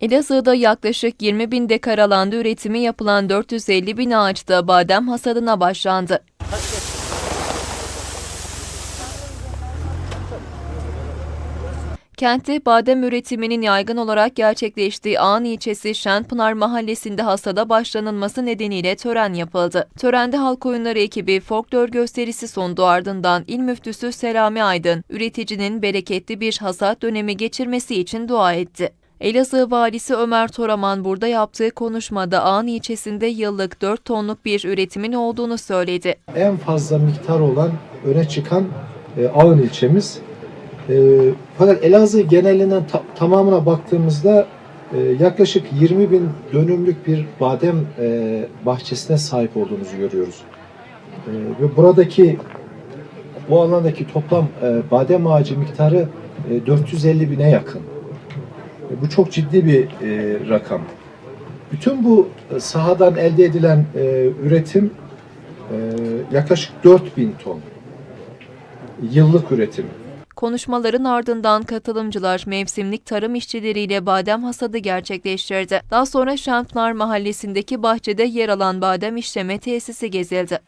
Elazığ'da yaklaşık 20 bin dekar alanda üretimi yapılan 450 bin ağaçta badem hasadına başlandı. Kentte badem üretiminin yaygın olarak gerçekleştiği Ağan ilçesi Şenpınar mahallesinde hasada başlanılması nedeniyle tören yapıldı. Törende halk oyunları ekibi folklor gösterisi sundu ardından İl Müftüsü Selami Aydın, üreticinin bereketli bir hasat dönemi geçirmesi için dua etti. Elazığ valisi Ömer Toraman burada yaptığı konuşmada Ağan ilçesinde yıllık 4 tonluk bir üretimin olduğunu söyledi. en fazla miktar olan öne çıkan e, Ağın ilçemiz. E, fakat Elazığ genelinden ta- tamamına baktığımızda e, yaklaşık 20 bin dönümlük bir badem e, bahçesine sahip olduğumuzu görüyoruz. E, ve buradaki bu alandaki toplam e, badem ağacı miktarı e, 450 bine yakın. E, bu çok ciddi bir e, rakam. Bütün bu e, sahadan elde edilen e, üretim ee, yaklaşık 4000 ton yıllık üretim. Konuşmaların ardından katılımcılar mevsimlik tarım işçileriyle badem hasadı gerçekleştirdi. Daha sonra Şampınar mahallesindeki bahçede yer alan badem işleme tesisi gezildi.